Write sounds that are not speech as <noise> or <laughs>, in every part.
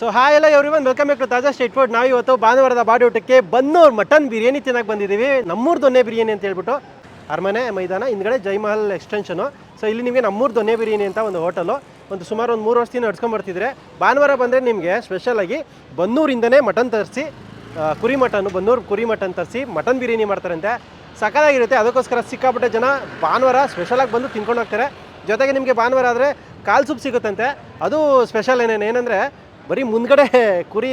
So hi ಎಲ್ಲ every ಒಂದು welcome to Taaza street food ನಾವು ಇವತ್ತು ಭಾನುವಾರದ ಬಾಡಿ ಊಟಕ್ಕೆ ಬನ್ನೂರು ಮಟನ್ ಬಿರಿಯಾನಿ ತಿನ್ನಕ್ಕೆ ಬಂದಿದ್ದೀವಿ. ನಮ್ಮೂರು ದೊನ್ನೆ ಬಿರಿಯಾನಿ ಅಂತ ಹೇಳ್ಬಿಟ್ಟು ಅರಮನೆ ಮೈದಾನ, ಹಿಂದ್ಗಡೆ ಜೈಮಹಲ್ ಎಕ್ಸ್ಟೆನ್ಷನು ಸೊ ಇಲ್ಲಿ ನಿಮಗೆ ನಮ್ಮೂರು ದೊನ್ನೆ ಬಿರಿಯಾನಿ ಅಂತ ಒಂದು ಹೋಟೆಲು ಒಂದು ಸುಮಾರು ಒಂದು ಮೂರು ವರ್ಷದಿಂದ ನಡ್ಸ್ಕೊಂಬರ್ತಿದ್ರೆ ಭಾನುವಾರ ಬಂದರೆ ನಿಮಗೆ ಸ್ಪೆಷಲಾಗಿ ಬನ್ನೂರಿಂದನೇ ಮಟನ್ ತರಿಸಿ ಕುರಿ ಮಟನ್, ಬನ್ನೂರು ಕುರಿ ಮಟನ್ ತರಿಸಿ ಮಟನ್ ಬಿರಿಯಾನಿ ಮಾಡ್ತಾರಂತೆ. ಸಕಾಲಾಗಿರುತ್ತೆ ಅದಕ್ಕೋಸ್ಕರ ಸಿಕ್ಕಾಪಟ್ಟೆ ಜನ ಭಾನುವಾರ ಸ್ಪೆಷಲಾಗಿ ಬಂದು ತಿನ್ಕೊಂಡು ಹೋಗ್ತಾರೆ. ಜೊತೆಗೆ ನಿಮಗೆ ಭಾನುವಾರ ಆದರೆ ಕಾಲು ಸೂಪ್ ಸಿಗುತ್ತಂತೆ. ಅದು ಸ್ಪೆಷಲ್ ಏನೇನು? ಏನಂದರೆ ಬರೀ ಮುಂದ್ಗಡೆ ಕುರಿ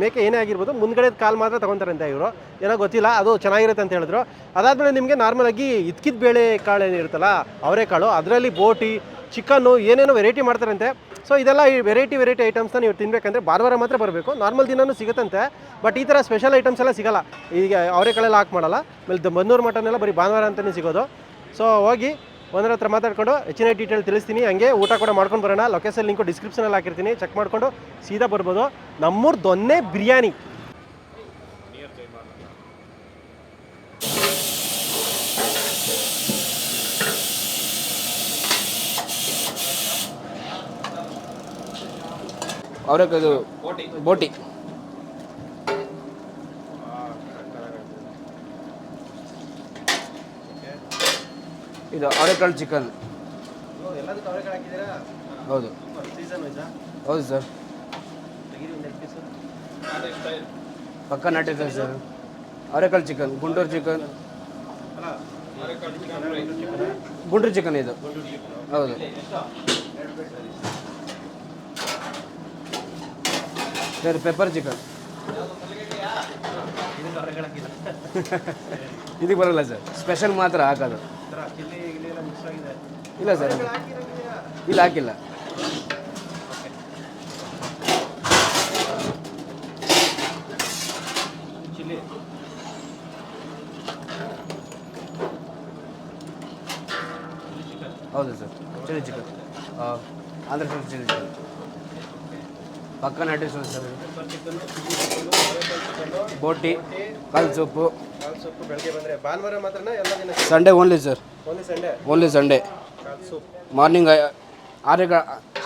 ಮೇಕೆ ಏನೇ ಆಗಿರ್ಬೋದು, ಮುಂದ್ಗಡೆ ಕಾಲು ಮಾತ್ರ ಅಂತ ಇವರು. ಏನೋ ಗೊತ್ತಿಲ್ಲ, ಅದು ಚೆನ್ನಾಗಿರುತ್ತೆ ಅಂತ ಹೇಳಿದ್ರು. ಅದಾದಮೇಲೆ ನಿಮಗೆ ನಾರ್ಮಲಾಗಿ ಇದ್ಕಿದ ಬೇಳೆ ಕಾಳು ಏನಿರುತ್ತಲ್ಲ ಅವರೆಕಾಳು ಅದರಲ್ಲಿ ಬೋಟಿ, ಚಿಕನ್ನು ಏನೇನೋ ವೆರೈಟಿ ಮಾಡ್ತಾರಂತೆ. ಸೊ ಇದೆಲ್ಲ ಈ ವೆರೈಟಿ ವೆರೈಟಿ ಐಟಮ್ಸ್ನ ನೀವು ತಿನ್ಬೇಕಂದ್ರೆ ಭಾನುವಾರ ಮಾತ್ರ ಬರಬೇಕು. ನಾರ್ಮಲ್ ದಿನವೂ ಸಿಗುತ್ತಂತೆ ಬಟ್ ಈ ಥರ ಸ್ಪೆಷಲ್ ಐಟಮ್ಸ್ ಎಲ್ಲ ಸಿಗಲ್ಲ. ಈಗ ಅವರೆಕಾಳೆಲ್ಲ ಹಾಕಿ ಮಾಡಲ್ಲ. ಆಮೇಲೆ ಬನ್ನೂರು ಮಟನ್ ಎಲ್ಲ ಬರೀ ಭಾನುವಾರ ಅಂತಲೇ ಸಿಗೋದು. ಸೊ ಹೋಗಿ ಒಂದರ ಹತ್ರ ಮಾತಾಡ್ಕೊಂಡು ಹೆಚ್ಚಿನ ಡೀಟೇಲ್ ತಿಳಿಸ್ತೀನಿ. ಹಂಗೆ ಊಟ ಕೂಡ ಮಾಡ್ಕೊಂಡು ಬರೋಣ. ಲೊಕೇಶನ್ ಲಿಂಕು ಡಿಸ್ಕ್ರಿಪ್ಷನಲ್ಲಿ ಹಾಕಿರ್ತೀನಿ. ಚೆಕ್ ಮಾಡಿಕೊಂಡು ಸೀದಾ ಬರ್ಬೋದು. ನಮ್ಮೂರು ದೊನ್ನೆ ಬಿರಿಯಾನಿ. ಅವರೆಕಾಯ್ದು ಬೋಟಿ. ಇದು ಅವರೆಕಾಳು ಚಿಕನ್. ಹೌದು. ಹೌದು ಸರ್. ಪಕ್ಕ ನಾಟಿ ಸರ್ ಸರ್. ಅವರೆಕಾಳು chicken Gundur chicken. Gundur Guntur chicken ಇದು. ಹೌದು. ಸರ್. Pepper chicken. <laughs> ಇದಕ್ಕೆ ಬರಲ್ಲ ಸರ್. ಸ್ಪೆಷಲ್ ಮಾತ್ರ ಹಾಕೋದು ಥರ ಚಿಲ್ಲಿ ಗಿಲ್ಲಿ ಎಲ್ಲ ಮಿಕ್ಸ್ ಆಗಿದೆ ಇಲ್ಲ ಸರ್. ಇಲ್ಲ ಹಾಕಿಲ್ಲ. ಹೌದು sir. Chilli chicken. Andhra sir chilli chicken. ಪಕ್ಕನ address sir sir. ಬೋಟಿ ಕಾಲು ಸೊಪ್ಪು. ಸೊಪ್ಪು ಬೆಳಗ್ಗೆ ಬಂದರೆ ಭಾನುವಾರ ದಿನ Sunday only sir only Sunday only Sunday morning ಆರು ಗ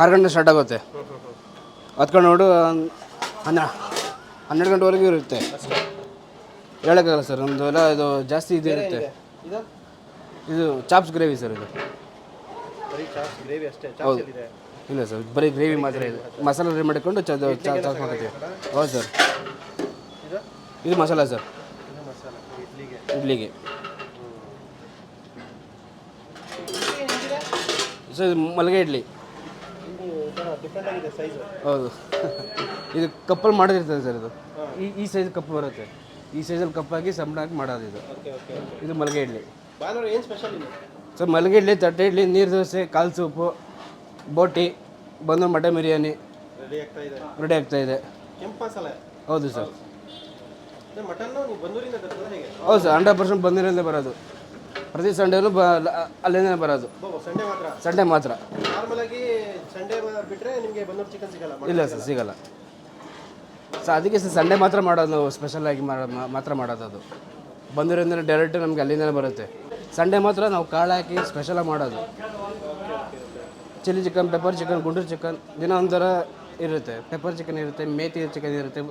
ಆರು ಗಂಟೆ ಸ್ಟಾರ್ಟ್ ಆಗುತ್ತೆ. ಹತ್ಕೊಂಡು ನೋಡು ಹನ್ನ ಹನ್ನೆರಡು ಗಂಟೆವರೆಗೂ ಇರುತ್ತೆ. ಹೇಳೋಕ್ಕಾಗಲ್ಲ ಸರ್ ನಮ್ಮದು ಎಲ್ಲ ಇದು ಜಾಸ್ತಿ ಇದು ಇರುತ್ತೆ. ಇದು? ಚಾಪ್ಸ್ ಗ್ರೇವಿ ಸರ್ ಇದು. ಹೌದು. ಇಲ್ಲ ಸರ್ ಬರೀ ಗ್ರೇವಿ ಮಾತ್ರ ಇದೆ. ಮಸಾಲೆ ರೆಡಿ ಮಾಡಿಕೊಂಡು ಚ ಚಾಪ್ಸ್ ಮಾಡ್ತೀವಿ ಹೌದು ಸರ್. ಇದು? ಮಸಾಲ ಸರ್. ಇಡ್ಲಿಗೆ. ಸರ್ ಇದು ಮಲ್ಲಿಗೆ ಇಡ್ಲಿ ಹೌದು. ಇದು ಕಪ್ಪಲ್ಲಿ ಮಾಡೋದಿರ್ತದೆ ಸರ್ ಇದು. ಈ ಈ ಸೈಜ್ ಕಪ್ಪು ಬರುತ್ತೆ. ಈ ಸೈಜಲ್ಲಿ ಕಪ್ಪಾಗಿ ಸಂಬಳ ಹಾಕಿ ಮಾಡೋದು ಇದು. ಇದು ಮಲಗೆ ಇಡ್ಲಿ. ಸರ್ ಮಲಗೆ ಇಡ್ಲಿ ತಟ್ಟೆ ಇಡ್ಲಿ ನೀರು ದೋಸೆ ಕಾಲು ಸೂಪು ಬೋಟಿ ಬಂದು ಮಟನ್ ಬಿರಿಯಾನಿ. ರೆಡಿ ಆಗ್ತಾ ಇದೆ. ಹೌದು ಸರ್. ಹೌದು ಸರ್ ಹಂಡ್ರೆಡ್ ಪರ್ಸೆಂಟ್ ಬಂದಿರೋದೇ ಬರೋದು. ಪ್ರತಿ ಸಂಡೇನು ಬ ಅಲ್ಲಿಂದನೇ ಬರೋದು. ಸಂಡೇ ಮಾತ್ರ? ಸಂಡೇ ಮಾತ್ರ. ನಾರ್ಮಲ್ ಆಗಿ ಸಂಡೇ ಬಿಟ್ಟರೆ ನಿಮಗೆ ಬಂದೂರು ಚಿಕನ್ ಸಿಗಲ್ಲ ಇಲ್ಲ ಸರ್ ಸಿಗಲ್ಲ. ಸರ್ ಅದಕ್ಕೆ ಸರ್ ಸಂಡೇ ಮಾತ್ರ ಮಾಡೋದು ನಾವು ಸ್ಪೆಷಲ್ ಆಗಿ ಮಾಡೋ ಮಾ- ಮಾತ್ರ ಮಾಡೋದು ಅದು. ಬಂದಿರೋದ್ರಿಂದ ಡೈರೆಕ್ಟ್ ನಮಗೆ ಅಲ್ಲಿಂದಲೇ ಬರುತ್ತೆ. ಸಂಡೇ ಮಾತ್ರ ನಾವು ಕಾಳು ಹಾಕಿ ಸ್ಪೆಷಲಾಗಿ ಮಾಡೋದು. Chilli chicken pepper chicken Gundur chicken ದಿನ ಒಂಥರ ಇರುತ್ತೆ. ಪೆಪ್ಪರ್ ಚಿಕನ್ ಇರುತ್ತೆ ಮೇತಿ ಚಿಕನ್ ಇರುತ್ತೆ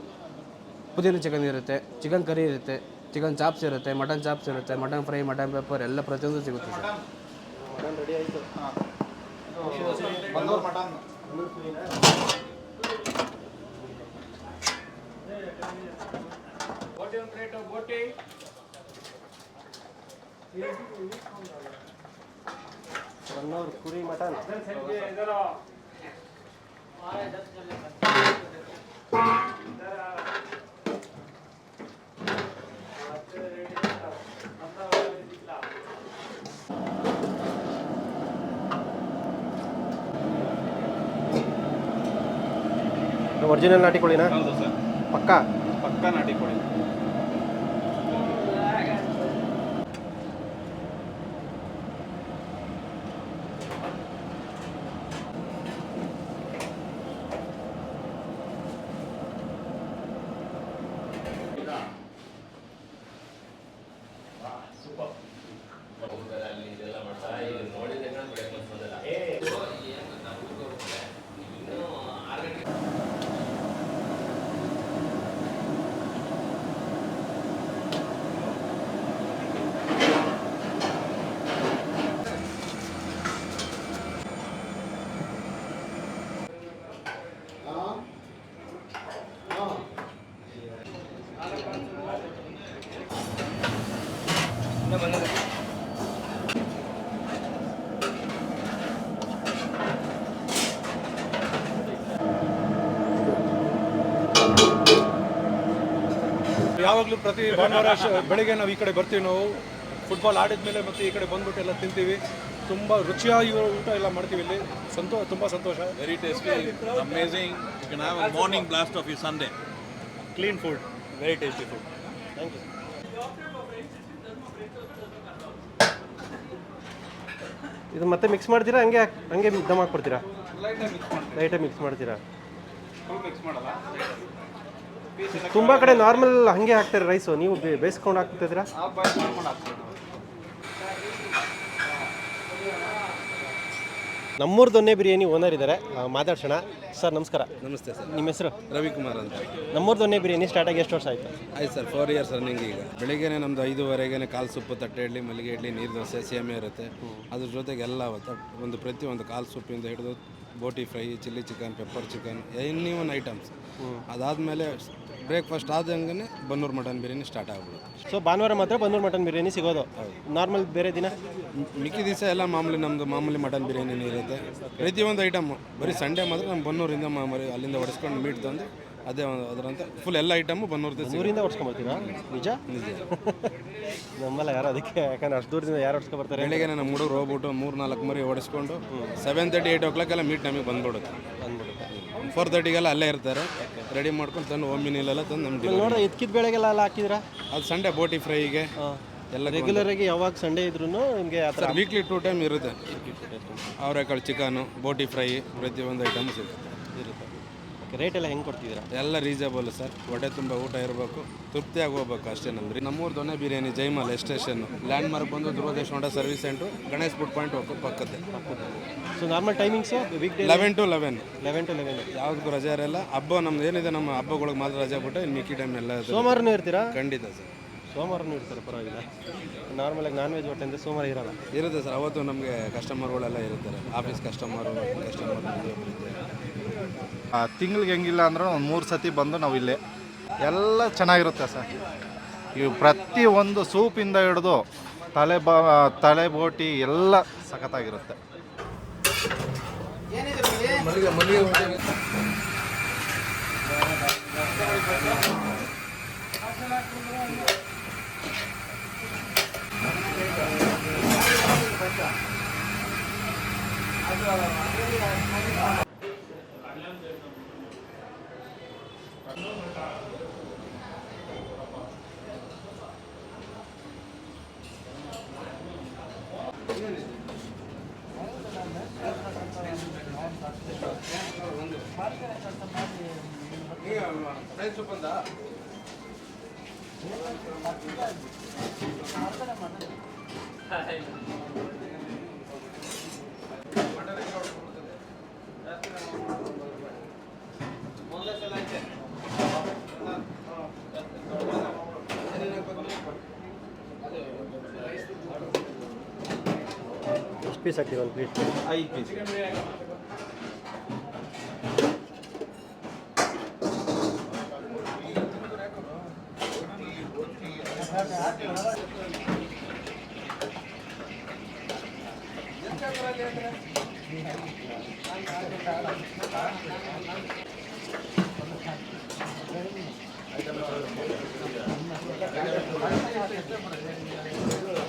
ಪುದೀನ ಚಿಕನ್ ಇರುತ್ತೆ ಚಿಕನ್ ಕರಿ ಇರುತ್ತೆ. ಚಿಕನ್ ಚಾಪ್ಸ್ ಇರುತ್ತೆ ಮಟನ್ ಚಾಪ್ಸ್ ಇರುತ್ತೆ ಮಟನ್ ಫ್ರೈ ಮಟನ್ ಪೆಪ್ಪರ್ ಎಲ್ಲ ಪ್ರತಿಯೊಂದು ಸಿಗುತ್ತೆ ಸರ್. ಮಟನ್ ರೆಡಿ ಆಯಿತು. ಬನ್ನೂರು ಕುರಿ ಮಟನ್. ಒರಿಜಿನಲ್ ನಾಟಿ ಕೋಳಿನಾ? ಹೌದು ಸರ್. ಪಕ್ಕಾ? ಪಕ್ಕ ನಾಟಿ ಕೋಳಿ. ಯಾವಾಗಲೂ ಪ್ರತಿ ಭಾನುವಾರ ಬೆಳಿಗ್ಗೆ ನಾವು ಈ ಕಡೆ ಬರ್ತೀವಿ ನಾವು. ಫುಟ್ಬಾಲ್ ಆಡಿದ ಮೇಲೆ ಮತ್ತೆ ಈ ಕಡೆ ಬಂದ್ಬಿಟ್ಟು ಎಲ್ಲ ತಿಂತೀವಿ. ತುಂಬ ರುಚಿಯಾಗಿ ಊಟ ಎಲ್ಲ ಮಾಡ್ತೀವಿ ಇಲ್ಲಿ. ಸಂತೋಷ ತುಂಬ ಸಂತೋಷ. Very tasty amazing you can have morning morning blast of your clean food very tasty food thank you ಇದು ಮತ್ತೆ ಮಿಕ್ಸ್ ಮಾಡ್ತೀರಾ? ಹಂಗೆ ಹಂಗೆ ದಮ್ ಹಾಕ್ಬಿಡ್ತೀರಾ? ಲೈಟಾಗಿ ಮಿಕ್ಸ್ ಮಾಡ್ತೀರಾ? ತುಂಬ ಕಡೆ ನಾರ್ಮಲ್ ಹಂಗೆ ಹಾಕ್ತಾರೆ ರೈಸು ನೀವು ಬೇಯಿಸ್ಕೊಂಡು ಹಾಕ್ತಿದ್ದೀರಾ? ನಮ್ಮೂರು ದೊನ್ನೆ ಬಿರಿಯಾನಿ ಓನರ್ ಇದ್ದಾರೆ ಮಾತಾಡ್ಸೋಣ. ಸರ್ ನಮಸ್ಕಾರ. ನಮಸ್ತೆ ಸರ್. ನಿಮ್ಮ ಹೆಸರು? ರವಿಕುಮಾರ್ ಅಂತ. ನಮ್ಮೂರು ದೊನ್ನೆ ಬಿರಿಯಾನಿ ಸ್ಟಾರ್ಟ್ ಆಗಿ ಎಷ್ಟು ವರ್ಷ ಆಯಿತು? ಆಯ್ತು ಸರ್ ಫೋರ್ ಇಯರ್ಸ್ ರನ್ನಿಂಗ್ ಈಗ. ಬೆಳಿಗ್ಗೆನೆ ನಮ್ದು ಐದುವರೆಗೆ ಕಾಲು ಸೊಪ್ಪು ತಟ್ಟೆ ಇಡ್ಲಿ ಮಲ್ಲಿಗೆ ಇಡ್ಲಿ ನೀರು ದೋಸೆ ಸೇಮೆ ಇರುತ್ತೆ. ಅದ್ರ ಜೊತೆಗೆ ಎಲ್ಲ ಪ್ರತಿ ಒಂದು ಪ್ರತಿಯೊಂದು ಕಾಲು ಸೊಪ್ಪಿಂದ ಹಿಡಿದು ಬೋಟಿ fry chilli chicken pepper chicken any one items. ಅದಾದಮೇಲೆ ಬ್ರೇಕ್ಫಾಸ್ಟ್ ಆದಂಗೆ ಬನ್ನೂರು ಮಟನ್ ಬಿರಿಯಾನಿ ಸ್ಟಾರ್ಟ್ ಆಗ್ಬಿಡುತ್ತೆ. ಸೊ ಭಾನುವಾರ ಮಾತ್ರ ಬನ್ನೂರು ಮಟನ್ ಬಿರಿಯಾನಿ ಸಿಗೋದು? ನಾರ್ಮಲ್ ಬೇರೆ ದಿನ? ಮಿಕ್ಕಿ ದಿವಸ ಎಲ್ಲ ಮಾಮೂಲಿ ನಮ್ಮದು ಮಾಮೂಲಿ ಮಟನ್ ಬಿರಿಯಾನಿ ಇರುತ್ತೆ. ಪ್ರತಿಯೊಂದು ಐಟಮ್ ಬರೀ ಸಂಡೇ ಮಾತ್ರ ನಮ್ಮ ಬನ್ನೂರಿಂದ ಮಾಮೂಲಿ ಅಲ್ಲಿಂದ ಹೊಡೆಸ್ಕೊಂಡು ಮೀಟ್ ತಂದು ಅದೇ ಒಂದು ಅದರಂತ ಫುಲ್ ಎಲ್ಲ ಐಟಮು ಬನ್ನೂರ್ದು ಸಿಗುತ್ತೆ ಊರಿಂದ ಹೊಡ್ಸ್ಕೊಂಬರ್ತೀರಾ? ನಿಜ? ನಮ್ಮಲ್ಲ ಯಾರು ಅದಕ್ಕೆ ಯಾಕಂದ್ರೆ ಅಷ್ಟು ದೂರದಿಂದ ಯಾರು ಹೊಡ್ಸ್ಕೊಬರ್ತಾರೆ ಬೆಳಿಗ್ಗೆ ನಮ್ಮ ಹುಡುಗರು ಹೋಗ್ಬಿಟ್ಟು ಮೂರು ನಾಲ್ಕು ಮರಿ ಓಡಿಸ್ಕೊಂಡು seven thirty eight o'clock ಎಲ್ಲ ಮೀಟ್ ನಮಗೆ ಬಂದ್ಬಿಡುತ್ತೆ. ಬಂದ್ಬಿಡುತ್ತೆ. ಫೋರ್ ತರ್ಟಿಗೆಲ್ಲ ಅಲ್ಲೇ ಇರ್ತಾರೆ. ರೆಡಿ ಮಾಡ್ಕೊಂಡು ತಂದು ಒಮ್ಮಿನಿಲೆಲ್ಲ ತಂದು ನಮ್ಗೆ ನೋಡ್ರಿ ಇದ್ಕಿದ ಬೆಳೆಗೆಲ್ಲ ಎಲ್ಲ ಹಾಕಿದ್ರಾ? ಅದು ಸಂಡೇ ಬೋಟಿ ಫ್ರೈಗೆ ಎಲ್ಲ ರೆಗ್ಯುಲರ್ ಆಗಿ ಯಾವಾಗ ಸಂಡೇ ಇದ್ರು ನಿಮಗೆ ಸರ್ ವೀಕ್ಲಿ ಟೂ ಟೈಮ್ ಇರುತ್ತೆ. ಅವರೆಕಾಳು ಚಿಕನು ಬೋಟಿ ಫ್ರೈ ಪ್ರತಿಯೊಂದು ಐಟಮ್ ಸಿಗುತ್ತೆ. ಇರುತ್ತೆ. ರೇಟ್ ಎಲ್ಲ ಹೆಂಗೆ ಕೊಡ್ತಿದ್ದೀರಾ? ಎಲ್ಲ ರೀಸನಬಲ್ ಸರ್ ಹೊಟ್ಟೆ ತುಂಬ ಊಟ ಇರಬೇಕು. ತೃಪ್ತಿಯಾಗಿ ಹೋಗ್ಬೇಕು ಅಷ್ಟೇ ನಮ್ದು ನಮ್ಮೂರು ದೊನ್ನೆ ಬಿರಿಯಾನಿ ಜೈಮಲ್ ಎಸ್ಟೇಷನ್ ಲ್ಯಾಂಡ್ ಮಾರ್ಕ್ ಬಂದು ಧ್ರುವದೇಶ್ Honda service centre Ganesh food point ಹೋಗ್ಬೇಕು ಪಕ್ಕತ್ತೆ so normal timings week day eleven to eleven eleven to eleven ಯಾವ್ದಕ್ಕೂ ರಜೆ ಇರಲ್ಲ. ಹಬ್ಬ ನಮ್ದು ಏನಿದೆ ನಮ್ಮ ಹಬ್ಬಗಳಿಗೆ ಮಾತ್ರ ರಜೆ ಬಿಟ್ಟು ಇನ್ನು ಮಿಕ್ಕಿ ಟೈಮ್ ಎಲ್ಲ. ಸೋಮವಾರನೂ ಇರ್ತೀರಾ? ಖಂಡಿತ ಸರ್ ಸೋಮವಾರನೂ ಇರ್ತಾರೆ ಪರವಾಗಿಲ್ಲ. ನಾರ್ಮಲಾಗಿ ನಾನ್ ವೆಜ್ ಹೊಟ್ಟೆ ಅಂದ್ರೆ ಸೋಮವಾರ ಇರಲ್ಲ? ಇರುತ್ತೆ ಸರ್ ಅವತ್ತು ನಮಗೆ ಕಸ್ಟಮರ್ಗಳೆಲ್ಲ ಇರ್ತಾರೆ. ಆಫೀಸ್ ಕಸ್ಟಮರು ಕಸ್ಟಮರ್ ತಿಂಗಳಿಗೆ ಹೆಂಗಿಲ್ಲ ಅಂದ್ರೆ ಒಂದು ಮೂರು ಸತಿ ಬಂದು ನಾವು ಇಲ್ಲೇ. ಎಲ್ಲ ಚೆನ್ನಾಗಿರುತ್ತೆ ಸರ್. ಇವು ಪ್ರತಿಯೊಂದು ಸೂಪಿಂದ ಹಿಡಿದು ತಲೆ ಬ, ತಲೆ ಬೋಟಿ ಎಲ್ಲ ಸಖತ್ತಾಗಿರುತ್ತೆ. ಎಷ್ಟು ಪೀಸ್ ಹಾಕ್ತೀವಿ ಒಂದು ಪ್ಲೇಟ್ ಐದು ಪೀಸ್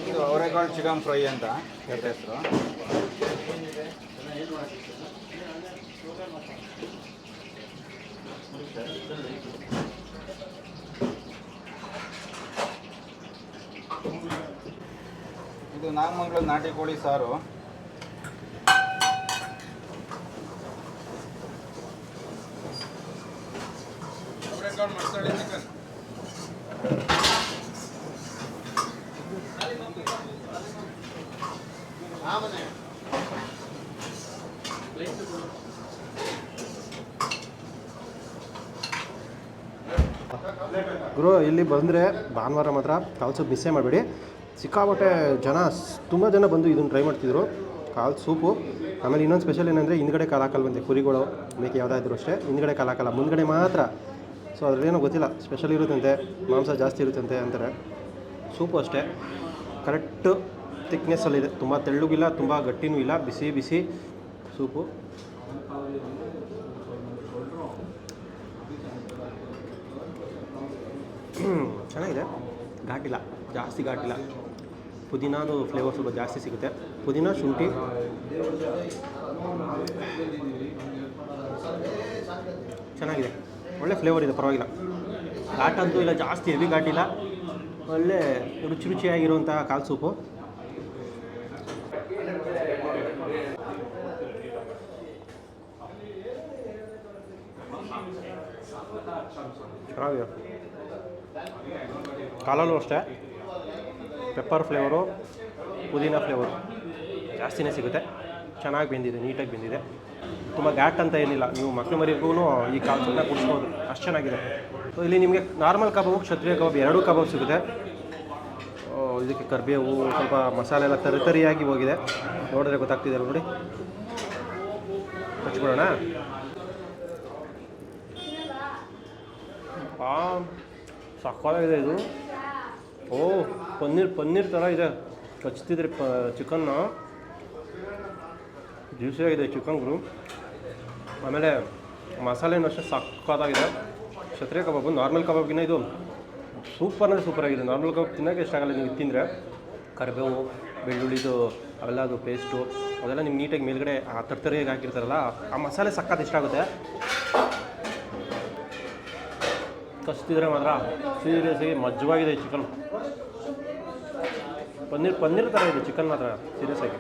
ಇದು ಅವರೆಕಾಳು ಚಿಕನ್ ಫ್ರೈ ಅಂತ ಹೆಸರು. ಇದು ನಾಗಮಂಗ್ಳೂರು ನಾಟಿ ಕೋಳಿ ಸಾರು. ಗುರು, ಇಲ್ಲಿ ಬಂದರೆ ಭಾನುವಾರ ಮಾತ್ರ ಕಾಲು ಸೂಪ್ ಮಿಸ್ಸೇ ಮಾಡಬೇಡಿ. ಸಿಕ್ಕಾಪಟ್ಟೆ ಜನ ತುಂಬ ಜನ ಬಂದು ಇದನ್ನು ಟ್ರೈ ಮಾಡ್ತಿದ್ರು. ಕಾಲ್ ಸೂಪು. ಆಮೇಲೆ ಇನ್ನೊಂದು ಸ್ಪೆಷಲ್ ಏನಂದರೆ, ಹಿಂದ್ಗಡೆ ಕಾಲು ಬಂದೆ ಕುರಿಗಳು, ಮೇಕೆ ಯಾವುದಾದ್ರು ಅಷ್ಟೇ, ಹಿಂದ್ಗಡೆ ಕಾಲು ಹಾಕಲ್ಲ ಮುಂದ್ಗಡೆ ಮಾತ್ರ ಸೊ ಅದರಲ್ಲೇನೋ ಗೊತ್ತಿಲ್ಲ. ಸ್ಪೆಷಲ್ ಇರುತ್ತಂತೆ, ಮಾಂಸ ಜಾಸ್ತಿ ಇರುತ್ತಂತೆ ಅಂತಾರೆ. ಸೂಪು ಅಷ್ಟೇ. ಕರೆಕ್ಟು ಥಿಕ್ನೆಸ್ಸಲ್ಲಿದೆ ತುಂಬ ತೆಳ್ಳಗಿಲ್ಲ, ತುಂಬ ಗಟ್ಟಿನೂ ಇಲ್ಲ. ಬಿಸಿ ಬಿಸಿ ಸೂಪು ಚೆನ್ನಾಗಿದೆ. ಘಾಟಿಲ್ಲ, ಜಾಸ್ತಿ ಘಾಟಿಲ್ಲ. ಪುದೀನಾದು ಫ್ಲೇವರ್ ಸ್ವಲ್ಪ ಜಾಸ್ತಿ ಸಿಗುತ್ತೆ. ಪುದೀನ, ಶುಂಠಿ. ಚೆನ್ನಾಗಿದೆ. ಒಳ್ಳೆ ಫ್ಲೇವರ್ ಇದೆ, ಪರವಾಗಿಲ್ಲ. ಘಾಟ್ ಅಂತೂ ಇಲ್ಲ, ಜಾಸ್ತಿ ಹೆವಿ ಇಲ್ಲ. ಒಳ್ಳೆ ರುಚಿ ರುಚಿಯಾಗಿರುವಂತಹ ಕಾಲು ಸೂಪು. ಕಾಲಲ್ಲೂ ಅಷ್ಟೇ. ಪೆಪ್ಪರ್ ಫ್ಲೇವರು ಪುದೀನ ಫ್ಲೇವರು ಜಾಸ್ತಿನೇ ಸಿಗುತ್ತೆ. ಚೆನ್ನಾಗಿ ಬೆಂದಿದೆ ನೀಟಾಗಿ ಬೆಂದಿದೆ. ತುಂಬ ಘಾಟ್ ಅಂತ ಏನಿಲ್ಲ. ನೀವು ಮಕ್ಕಳು ಮರಿಗೂ ಈ ಕಾಲ್ಸನ್ನ ಕುಡಿಸ್ಬೋದು. ಅಷ್ಟು ಚೆನ್ನಾಗಿದೆ. ಸೊ ಇಲ್ಲಿ ನಿಮಗೆ ನಾರ್ಮಲ್ ಕಬಾಬು, ಕ್ಷತ್ರಿಯ ಕಬಾಬ್ ಎರಡೂ ಕಬಾಬ್ ಸಿಗುತ್ತೆ. ಇದಕ್ಕೆ ಕರಿಬೇವು, ಸ್ವಲ್ಪ ಮಸಾಲೆ ಎಲ್ಲ ತರಿ ತರಿಯಾಗಿ ಹೋಗಿದೆ. ನೋಡಿದ್ರೆ ಗೊತ್ತಾಗ್ತಿದೆ ನೋಡಿ. ಹಚ್ಕೊಳ್ಳೋಣ ಆ, ಸಕ್ಕತ್ತಾಗಿದೆ ಇದು. ಓ, ಪನ್ನೀರ್ ಪನ್ನೀರ್ ಥರ ಇದೆ. ಕಚ್ತಿದ್ರಿ ಪ ಚಿಕನ್ನ ಜ್ಯೂಸಿಯಾಗಿದೆ ಚಿಕನ್ ಗುರು ಆಮೇಲೆ ಮಸಾಲೆನೂ ಅಷ್ಟೇ ಸಕ್ಕತ್ತಾಗಿದೆ ಕ್ಷತ್ರಿಯ ಕಬಾಬು, ನಾರ್ಮಲ್ ಕಬಾಬ್ಗಿನ ಇದು ಸೂಪರ್ ಅಂದರೆ ಸೂಪರ್ ಆಗಿದೆ. ನಾರ್ಮಲ್ ಕಬಾಬ್ ತಿನ್ನೋಕೆ ಇಷ್ಟ ಆಗಲ್ಲ ನೀವು ತಿಂದರೆ. ಕರಿಬೇವು ಬೆಳ್ಳುಳ್ಳಿದು ಅವೆಲ್ಲ ಅದು ಪೇಸ್ಟು ಅದೆಲ್ಲ ನಿಮ್ಗೆ ನೀಟಾಗಿ ಮೇಲ್ಗಡೆ ಆ ತರ್ತರಿಯಾಗಿ ಹಾಕಿರ್ತಾರಲ್ಲ, ಆ ಮಸಾಲೆ ಸಕ್ಕತ್ ಇಷ್ಟ ಆಗುತ್ತೆ. ಕಸ್ತಿದ್ರೆ ಮಾತ್ರ ಸೀರಿಯಸ್ಸಾಗಿ ಮಜ್ಜವಾಗಿದೆ ಚಿಕನ್ ಪನ್ನೀರ್ ಪನ್ನೀರ್ ಥರ ಇದೆ ಚಿಕನ್ ಮಾತ್ರ ಸೀರಿಯಸ್ ಆಗಿ.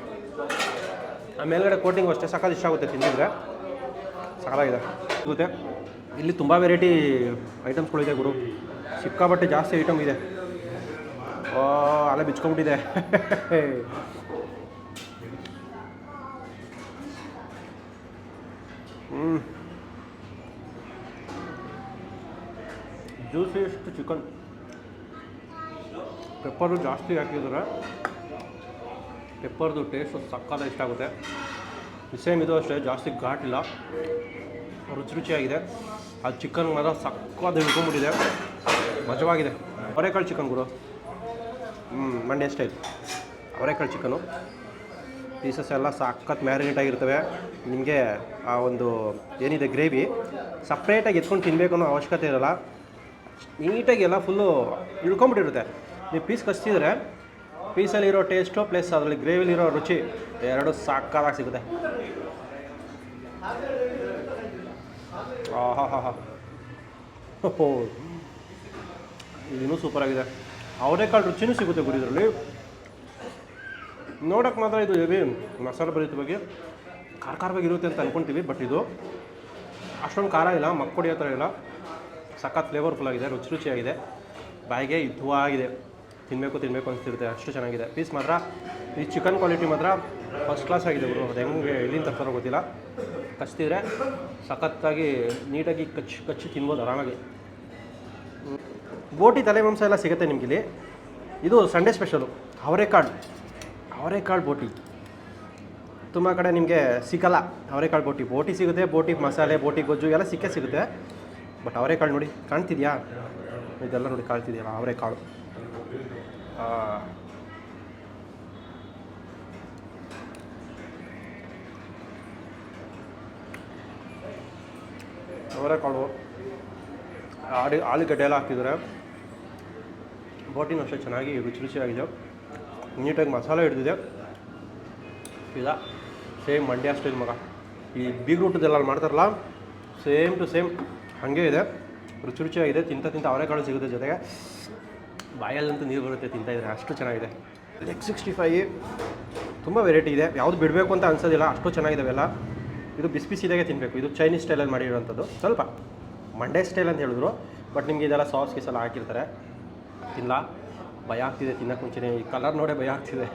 ಆ ಮೇಲ್ಗಡೆ ಕೋಟಿಂಗ್ ಅಷ್ಟೇ ಸಕ್ಕತ್ ಇಷ್ಟ ಆಗುತ್ತೆ ತಿಂದಿದ್ರೆ. ಸಕ್ಕತ್ತಾಗಿದೆ ಸಿಗುತ್ತೆ. ಇಲ್ಲಿ ತುಂಬ ವೆರೈಟಿ ಐಟಮ್ಸ್ಗಳಿದೆ ಗುರು. ಸಿಕ್ಕಾಬಟ್ಟೆ ಜಾಸ್ತಿ ಐಟಮ್ ಇದೆ. ಅಲ್ಲೇ ಬಿಚ್ಕೊಂಬಿಟ್ಟಿದೆ ಹ್ಞೂ ಜ್ಯೂಸಿಯಷ್ಟು ಚಿಕನ್ ಪೆಪ್ಪರು ಜಾಸ್ತಿ ಹಾಕಿದ್ರೆ ಪೆಪ್ಪರ್ದು ಟೇಸ್ಟ್ ಸಕ್ಕದ ಇಷ್ಟ ಆಗುತ್ತೆ. ಸೇಮ್ ಇದು ಅಷ್ಟೇ, ಜಾಸ್ತಿ ಘಾಟಿಲ್ಲ. ರುಚಿ ರುಚಿಯಾಗಿದೆ. ಆ ಚಿಕನ್ ಮಾತ್ರ ಸಕ್ಕದ ಹಿಡ್ಕೊಂಬಿಟ್ಟಿದೆ ಮಜವಾಗಿದೆ. ಅವರೆಕಾಳು ಚಿಕನ್ ಗುರು. ಹ್ಞೂ ಮಂಡ್ಯ ಸ್ಟೈಲ್ ಅವರೆಕಾಳು ಚಿಕನು ಪೀಸಸ್ ಎಲ್ಲ ಸಖತ್ ಮ್ಯಾರಿನೇಟ್ ಆಗಿರ್ತವೆ. ನಿಮಗೆ ಆ ಒಂದು ಏನಿದೆ ಗ್ರೇವಿ ಸಪ್ರೇಟಾಗಿ ಎತ್ಕೊಂಡು ತಿನ್ನಬೇಕು ಅನ್ನೋ ಅವಶ್ಯಕತೆ ಇರೋಲ್ಲ. ನೀಟಾಗಿ ಎಲ್ಲ ಫುಲ್ಲು ಇಳ್ಕೊಂಬಿಟ್ಟಿರುತ್ತೆ ನೀವು ಪೀಸ್ ಕಚ್ತಿದ್ರೆ ಪೀಸಲ್ಲಿರೋ ಟೇಸ್ಟು ಪ್ಲಸ್ ಅದರಲ್ಲಿ ಗ್ರೇವಿಲಿರೋ ರುಚಿ, ಎರಡು ಸಾಕಾಗಿ ಸಿಗುತ್ತೆ. ಆಹಾ ಹಾ ಹಾಂ ಓಹೋ. ಇದೂ ಸೂಪರಾಗಿದೆ. ಅವರೆಕಾಳು ರುಚಿನೂ ಸಿಗುತ್ತೆ ಗುರು ಇದರಲ್ಲಿ. ನೋಡೋಕ್ಕೆ ಮಾತ್ರ ಇದು ಹೆವಿ ಮಸಾಲೆ ಬರೀತು ಬಗ್ಗೆ. ಖಾರ ಖಾರವಾಗಿರುತ್ತೆ ಅಂತ ಅಂದ್ಕೊತೀವಿ ಬಟ್ ಇದು ಅಷ್ಟೊಂದು ಖಾರ ಇಲ್ಲ ಮಕ್ಕಳು ಹತ್ರ ಇಲ್ಲ. ಸಖತ್ ಫ್ಲೇವರ್ಫುಲ್ ಆಗಿದೆ, ರುಚಿ ರುಚಿಯಾಗಿದೆ. ಬಾಯಿಗೆ ಇದ್ವಾಗಿದೆ ತಿನ್ನಬೇಕು ತಿನ್ನಬೇಕು ಅನಿಸ್ತಿರುತ್ತೆ. ಅಷ್ಟು ಚೆನ್ನಾಗಿದೆ. ಪೀಸ್ ಮಾತ್ರ, ಈ ಚಿಕನ್ ಕ್ವಾಲಿಟಿ ಮಾತ್ರ ಫಸ್ಟ್ ಕ್ಲಾಸ್ ಆಗಿದೆ ಗುರು ಅದು ಹೆಂಗೆ ಎಲ್ಲಿಂದ ತರ್ತಾರೋ ಗೊತ್ತಿಲ್ಲ. ಕಚ್ತಿದ್ರೆ ಸಖತ್ತಾಗಿ, ನೀಟಾಗಿ ಕಚ್ಚಿ ಕಚ್ಚಿ ತಿನ್ಬೋದು ಆರಾಮಾಗಿ. ಬೋಟಿ ತಲೆ ಮಾಂಸ ಎಲ್ಲ ಸಿಗುತ್ತೆ ನಿಮಗಿಲ್ಲಿ ಇದು ಸಂಡೇ ಸ್ಪೆಷಲು ಅವರೆಕಾಳು. ಅವರೆಕಾಳು ಬೋಟಿ. ತುಂಬ ಕಡೆ ನಿಮಗೆ ಸಿಗಲ್ಲ ಅವರೆಕಾಳು ಬೋಟಿ. ಬೋಟಿ ಸಿಗುತ್ತೆ, ಬೋಟಿ ಮಸಾಲೆ, ಬೋಟಿ ಗೊಜ್ಜು ಎಲ್ಲ ಸಿಕ್ಕೇ ಸಿಗುತ್ತೆ. ಬಟ್ ಅವರೆಕಾಳು ನೋಡಿ, ಕಾಣ್ತಿದ್ಯಾ? ಇದೆಲ್ಲ ನೋಡಿ ಕಾಣ್ತಿದೆಯಲ್ಲ ಅವರೆಕಾಳು. ಅವರೆಕಾಳು ಆಡಿ ಆಲೂಗಡ್ಡೆ ಎಲ್ಲ ಹಾಕಿದ್ದಾರೆ ಬೋಟಿನೂ ಅಷ್ಟೇ ಚೆನ್ನಾಗಿ ರುಚಿ ರುಚಿಯಾಗಿದೆ ನೀಟಾಗಿ ಮಸಾಲೆ ಹಿಡಿದಿದೆ. ಇದಾ, ಸೇಮ್ ಮಂಡ್ಯ ಸ್ಟೈಲ್ ಮಗ. ಈ ಬೀಗ್ರೂಟದೆಲ್ಲ ಮಾಡ್ತಾರಲ್ಲ, ಸೇಮ್ ಟು ಸೇಮ್ ಹಾಗೆ ಇದೆ. ರುಚಿ ರುಚಿಯಾಗಿದೆ ತಿಂತ ತಿಂತ ಅವರೆಕಾಳು ಸಿಗುತ್ತೆ ಜೊತೆಗೆ. ಬಾಯಲ್ಲಂತೂ ನೀರು ಬರುತ್ತೆ, ತಿಂತಾ ಇದ್ರೆ ಅಷ್ಟು ಚೆನ್ನಾಗಿದೆ. ಲೆಗ್ ಸಿಕ್ಸ್ಟಿ ಫೈ ತುಂಬ ವೆರೈಟಿ ಇದೆ. ಯಾವುದು ಬಿಡಬೇಕು ಅಂತ ಅನ್ಸೋದಿಲ್ಲ, ಅಷ್ಟು ಚೆನ್ನಾಗಿದ್ದಾವೆಲ್ಲ ಇದು ಬಿಸಿ ಬಿಸಿದಾಗೆ ತಿನ್ನಬೇಕು ಇದು ಚೈನೀಸ್ ಸ್ಟೈಲಲ್ಲಿ ಮಾಡಿರೋವಂಥದ್ದು. ಸ್ವಲ್ಪ ಮಂಡೇ ಸ್ಟೈಲ್ ಅಂತ ಹೇಳಿದ್ರು ಬಟ್ ನಿಮಗೆ ಇದೆಲ್ಲ ಸಾಸ್ ಗೀಸ್ ಎಲ್ಲ ಹಾಕಿರ್ತಾರೆ. ತಿನ್ನಲ್ಲ ಭಯ ಆಗ್ತಿದೆ ತಿನ್ನಕ್ಕೆ ಮುಂಚೆನೇ. ಈ ಕಲರ್ ನೋಡೇ ಭಯ ಆಗ್ತಿದೆ.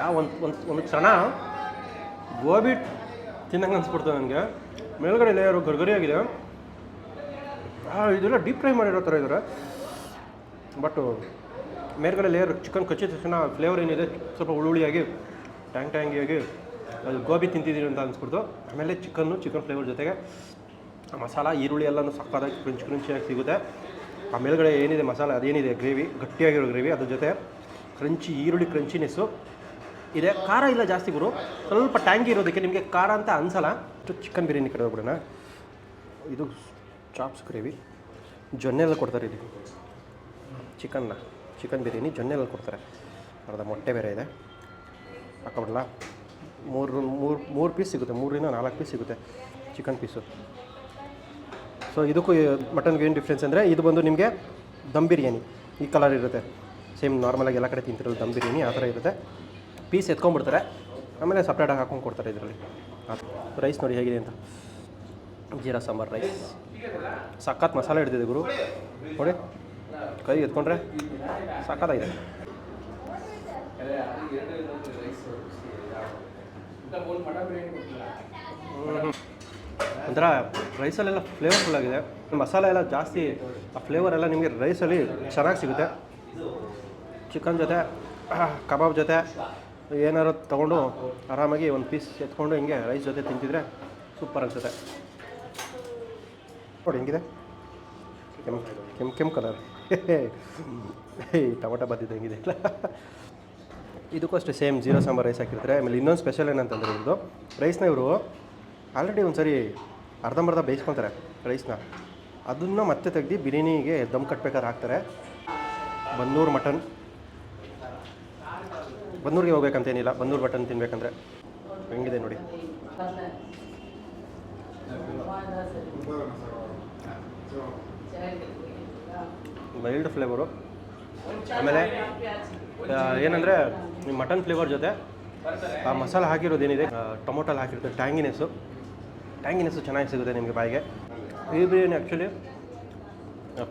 ಯಾವ ಒಂದು ಒಂದು ಒಂದು ಕ್ಷಣ ಗೋಬಿ ತಿನ್ನಂಗೆ ಅನ್ಸ್ಬಿಡ್ತದೆ ನನಗೆ. ಮೇಲ್ಗಡೆ ಲೇಯರು ಗರ್ಗರಿ ಆಗಿದೆ ಆ, ಇದೆಲ್ಲ ಡೀಪ್ ಫ್ರೈ ಮಾಡಿರೋ ಥರ ಇದ್ದಾರೆ ಬಟ್ ಮೇಲ್ಗಡೆ ಲೇಯರ್ ಚಿಕನ್ ಕಚ್ಚಿದ ತಕ್ಷಣ ಫ್ಲೇವರ್ ಏನಿದೆ ಸ್ವಲ್ಪ ಹುಳುಳಿಯಾಗಿ ಟ್ಯಾಂಗ್ ಟ್ಯಾಂಗಿಯಾಗಿ ಅದು ಗೋಬಿ ತಿಂತಿದ್ದೀನಿ ಅಂತ ಅನ್ಸ್ಬಿಡ್ತು. ಆಮೇಲೆ ಚಿಕನ್ನು ಚಿಕನ್ ಫ್ಲೇವರ್ ಜೊತೆಗೆ ಮಸಾಲ ಈರುಳ್ಳಿ ಎಲ್ಲನೂ ಸಕ್ಕತ್ತಾಗಿ ಕ್ರಂಚ್ ಕ್ರಂಚಿಯಾಗಿ ಸಿಗುತ್ತೆ. ಆ ಮೇಲ್ಗಡೆ ಏನಿದೆ ಮಸಾಲ ಅದೇನಿದೆ ಗ್ರೇವಿ ಗಟ್ಟಿಯಾಗಿರೋ ಗ್ರೇವಿ ಅದ್ರ ಜೊತೆ ಕ್ರಂಚಿ ಈರುಳ್ಳಿ ಕ್ರಂಚಿನೆಸ್ಸು ಇದೆ. ಖಾರ ಇಲ್ಲ ಜಾಸ್ತಿ ಗುರು. ಸ್ವಲ್ಪ ಟ್ಯಾಂಗಿ ಇರೋದಕ್ಕೆ ನಿಮಗೆ ಖಾರ ಅಂತ ಅನ್ಸಲ್ಲ. ಚಿಕನ್ ಬಿರಿಯಾನಿ ಕಡೆ ಹೋಗ್ಬಿಡೋಣ. ಇದು ಚಾಪ್ಸ್ ಗ್ರೇವಿ ಜೊನ್ನೆಲ್ಲ ಕೊಡ್ತಾರೆ ಇದು ಚಿಕನ್ನ ಚಿಕನ್ ಬಿರಿಯಾನಿ ಜೊನ್ನೆಲ್ಲ ಕೊಡ್ತಾರೆ. ಅರ್ಧ ಮೊಟ್ಟೆ ಬೇರೆ ಇದೆ. ಹಾಕೊಬಿಡಲ್ಲ. ಮೂರು ಮೂರು ಮೂರು ಪೀಸ್ ಸಿಗುತ್ತೆ. ಮೂರರಿಂದ ನಾಲ್ಕು ಪೀಸ್ ಸಿಗುತ್ತೆ ಚಿಕನ್ ಪೀಸು ಸೊ ಇದಕ್ಕೂ ಮಟನ್ಗೆ ಏನು ಡಿಫ್ರೆನ್ಸ್ ಅಂದರೆ, ಇದು ಬಂದು ನಿಮಗೆ ದಮ್ ಬಿರಿಯಾನಿ ಈ ಕಲರ್ ಇರುತ್ತೆ. ಸೇಮ್ ನಾರ್ಮಲಾಗಿ ಎಲ್ಲ ಕಡೆ ತಿಂತಿರೋದು ದಮ್ ಬಿರಿಯಾನಿ ಆ ಥರ ಇರುತ್ತೆ. ಪೀಸ್ ಎತ್ಕೊಂಡ್ಬಿಡ್ತಾರೆ. ಆಮೇಲೆ ಸಪ್ರೇಟಾಗಿ ಹಾಕೊಂಡು ಕೊಡ್ತಾರೆ ಇದರಲ್ಲಿ. ರೈಸ್ ನೋಡಿ ಹೇಗಿದೆ ಅಂತ. ಜೀರಾ ಸಾಂಬಾರು ರೈಸ್ ಸಖತ್ ಮಸಾಲೆ ಹಿಡ್ದಿದೆ ಗುರು. ನೋಡಿ, ಕೈ ಎತ್ಕೊಂಡ್ರೆ ಸಖತ್ತಾಗಿದೆ. ಒಂಥರ ರೈಸಲ್ಲೆಲ್ಲ ಫ್ಲೇವರ್ಫುಲ್ ಆಗಿದೆ. ಮಸಾಲೆ ಎಲ್ಲ ಜಾಸ್ತಿ, ಆ ಫ್ಲೇವರ್ ಎಲ್ಲ ನಿಮಗೆ ರೈಸಲ್ಲಿ ಚೆನ್ನಾಗಿ ಸಿಗುತ್ತೆ. ಚಿಕನ್ ಜೊತೆ, ಕಬಾಬ್ ಜೊತೆ ಏನಾರು ತೊಗೊಂಡು ಆರಾಮಾಗಿ ಒಂದು ಪೀಸ್ ಎತ್ಕೊಂಡು ಹಿಂಗೆ ರೈಸ್ ಜೊತೆ ತಿಂತಿದ್ರೆ ಸೂಪರ್ ಅನಿಸುತ್ತೆ. ನೋಡಿ, ಹೆಂಗಿದೆ? ಕೆಂಪು ಕೆಂಪು ಕೆಂಪು ಕಲರ್. ಟೊಮೊಟೊ ಬಂದಿದ್ದು ಹೆಂಗಿದೆ ಇಲ್ಲ? ಇದಕ್ಕೂ ಅಷ್ಟೇ ಸೇಮ್ ಜೀರೋ ಸಾಂಬಾರ್ ರೈಸ್ ಹಾಕಿರ್ತಾರೆ. ಆಮೇಲೆ ಇನ್ನೊಂದು ಸ್ಪೆಷಲ್ ಏನಂತಂದರೆ ಇವ್ರದ್ದು. ರೈಸ್ನ ಇವರು ಆಲ್ರೆಡಿ ಒಂದು ಸರಿ ಅರ್ಧಂಬರ್ಧ ಬೇಯಿಸ್ಕೊತಾರೆ ರೈಸ್ನ. ಅದನ್ನು ಮತ್ತೆ ತೆಗ್ದು ಬಿರಿಯಾನಿಗೆ ದಮ್ ಕಟ್ಬೇಕಾದ್ರೆ ಹಾಕ್ತಾರೆ. ಬನ್ನೂರು ಮಟನ್. ಬನ್ನೂರಿಗೆ ಹೋಗ್ಬೇಕಂತೇನಿಲ್ಲ, ಬನ್ನೂರು ಬಟನ್ ತಿನ್ಬೇಕಂದ್ರೆ. ಹೆಂಗಿದೆ ನೋಡಿ. ಮೈಲ್ಡ್ ಫ್ಲೇವರು ಆಮೇಲೆ ಏನಂದರೆ ನಿಮ್ಮ ಮಟನ್ ಫ್ಲೇವರ್ ಜೊತೆ, ಆ, ಮಸಾಲೆ ಹಾಕಿರೋದೇನಿದೆ ಟೊಮೊಟೊಲ್ಲಿ ಹಾಕಿರೋದು ಟ್ಯಾಂಗಿನೆಸ್ಸು ಟ್ಯಾಂಗಿನೆಸ್ಸು ಚೆನ್ನಾಗಿ ಸಿಗುತ್ತೆ ನಿಮಗೆ ಬಾಯಿಗೆ. ಈ ಬಿರಿಯಾನಿ ಆ್ಯಕ್ಚುಲಿ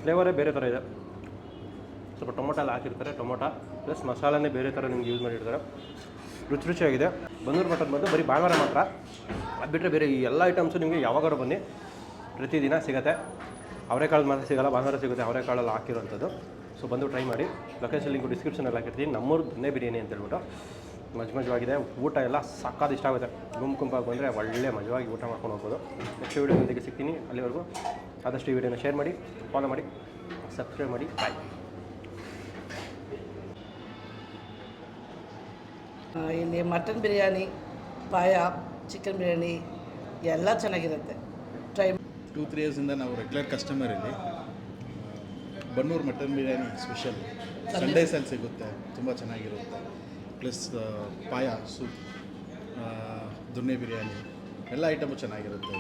ಫ್ಲೇವರೇ ಬೇರೆ ಥರ ಇದೆ. ಸ್ವಲ್ಪ ಟೊಮೊಟೊ ಎಲ್ಲ ಹಾಕಿರ್ತಾರೆ. ಟೊಮೊಟೊ ಪ್ಲಸ್ ಮಸಾಲನೇ ಬೇರೆ ಥರ ನಿಮ್ಗೆ ಯೂಸ್ ಮಾಡಿರ್ತಾರೆ. ರುಚಿ ರುಚಿಯಾಗಿದೆ. ಬಂದೂರು ಮಟನ್ ಬಂದು ಬರೀ ಭಾನುವಾರ ಮಾತ್ರ. ಅದು ಬಿಟ್ಟರೆ ಬೇರೆ ಈ ಎಲ್ಲ ಐಟಮ್ಸು ನಿಮಗೆ ಯಾವಾಗಾರು ಬನ್ನಿ. ಪ್ರತಿದಿನ ಸಿಗುತ್ತೆ. ಅವರೆಕಾಳು ಮಾತ್ರ ಸಿಗಲ್ಲ, ಭಾನುವಾರ ಸಿಗುತ್ತೆ ಅವರೆಕಾಳಲ್ಲಿ ಹಾಕಿರೋಂಥದ್ದು ಸೊ ಬಂದು ಟ್ರೈ ಮಾಡಿ. ಲೊಕೇಶನ್ ಲಿಂಕು ಡಿಸ್ಕ್ರಿಪ್ಷನಲ್ಲಿ ಹಾಕಿರ್ತೀನಿ. ನಮ್ಮೂರು ದೊನ್ನೆ ಬಿರಿಯಾನಿ ಅಂತ ಹೇಳ್ಬಿಟ್ಟು. ಮಜ್ ಮಜವಾಗಿದೆ. ಊಟ ಎಲ್ಲ ಸಾಕಾದ ಇಷ್ಟ ಆಗುತ್ತೆ. ಗುಂಪು ಗುಂಪಾಗಿ ಬಂದರೆ ಒಳ್ಳೆ ಮಜವಾಗಿ ಊಟ ಮಾಡ್ಕೊಂಡು ಹೋಗ್ಬೋದು. ನೆಕ್ಸ್ಟ್ ವೀಡಿಯೋದೊಂದಿಗೆ ಸಿಗ್ತೀನಿ. ಅಲ್ಲಿವರೆಗೂ ಆದಷ್ಟು ಈ ವಿಡಿಯೋನ ಶೇರ್ ಮಾಡಿ ಫಾಲೋ ಮಾಡಿ ಸಬ್ಸ್ಕ್ರೈಬ್ ಮಾಡಿ. ಬಾಯ್ ಇಲ್ಲಿ ಮಟನ್ ಬಿರಿಯಾನಿ ಪಾಯ ಚಿಕನ್ ಬಿರಿಯಾನಿ ಎಲ್ಲ ಚೆನ್ನಾಗಿರುತ್ತೆ. ಟ್ರೈ ಟೂ ತ್ರೀ ಇಯರ್ಸಿಂದ ನಾವು ರೆಗ್ಯುಲರ್ ಕಸ್ಟಮರ್ ಇಲ್ಲಿ. ಬನ್ನೂರು ಮಟನ್ ಬಿರಿಯಾನಿ ಸ್ಪೆಷಲ್ ಸಂಡೇಸಲ್ಲಿ ಸಿಗುತ್ತೆ ತುಂಬ ಚೆನ್ನಾಗಿರುತ್ತೆ. ಪ್ಲಸ್ ಪಾಯ ಸೂಪ್ ದುನ್ನೆ ಬಿರಿಯಾನಿ ಎಲ್ಲ ಐಟಮು ಚೆನ್ನಾಗಿರುತ್ತೆ.